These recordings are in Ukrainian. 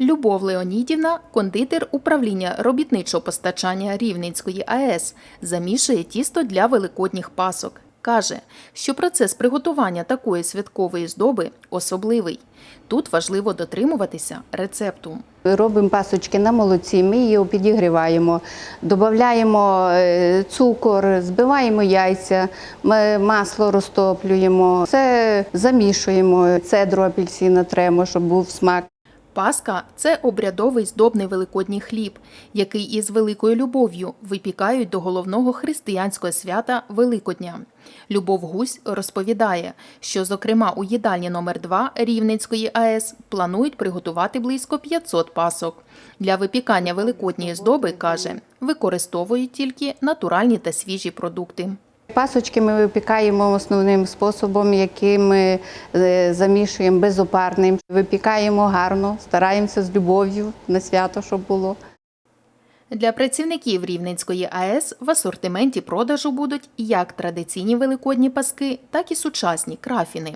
Любов Леонідівна, кондитер управління робітничого постачання Рівненської АЕС, замішує тісто для великодніх пасок. Каже, що процес приготування такої святкової здоби особливий. Тут важливо дотримуватися рецепту. Робимо пасочки на молоці, ми її підігріваємо, додаємо е, цукор, збиваємо яйця, ми масло розтоплюємо, все замішуємо, цедру апельсина тремо, щоб був смак. Паска це обрядовий здобний великодній хліб, який із великою любов'ю випікають до головного християнського свята Великодня. Любов Гусь розповідає, що, зокрема, у їдальні номер 2 Рівненської АЕС планують приготувати близько 500 пасок. Для випікання великодньої здоби каже, використовують тільки натуральні та свіжі продукти. Пасочки ми випікаємо основним способом, який ми е, замішуємо безопарним. Випікаємо гарно, стараємося з любов'ю на свято, щоб було. Для працівників Рівненської АЕС в асортименті продажу будуть як традиційні великодні паски, так і сучасні крафіни.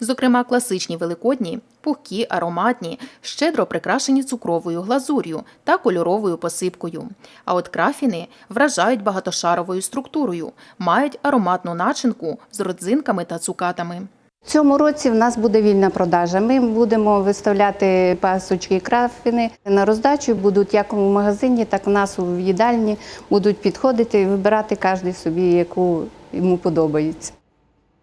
Зокрема, класичні великодні, пухкі, ароматні, щедро прикрашені цукровою глазур'ю та кольоровою посипкою. А от крафіни вражають багатошаровою структурою, мають ароматну начинку з родзинками та цукатами. В цьому році в нас буде вільна продажа. Ми будемо виставляти пасочки і крафіни на роздачу. Будуть як у магазині, так у нас у їдальні будуть підходити і вибирати кожен собі, яку йому подобається.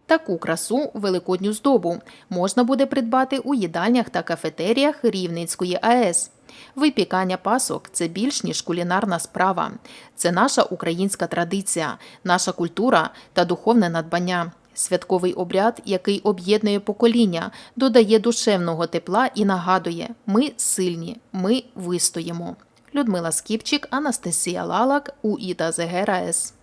Таку красу великодню здобу можна буде придбати у їдальнях та кафетеріях Рівненської АЕС. Випікання пасок це більш ніж кулінарна справа. Це наша українська традиція, наша культура та духовне надбання. Святковий обряд, який об'єднує покоління, додає душевного тепла і нагадує: ми сильні, ми вистоїмо. Людмила Скіпчик, Анастасія Лалак, УІТА ЗГРАЕС.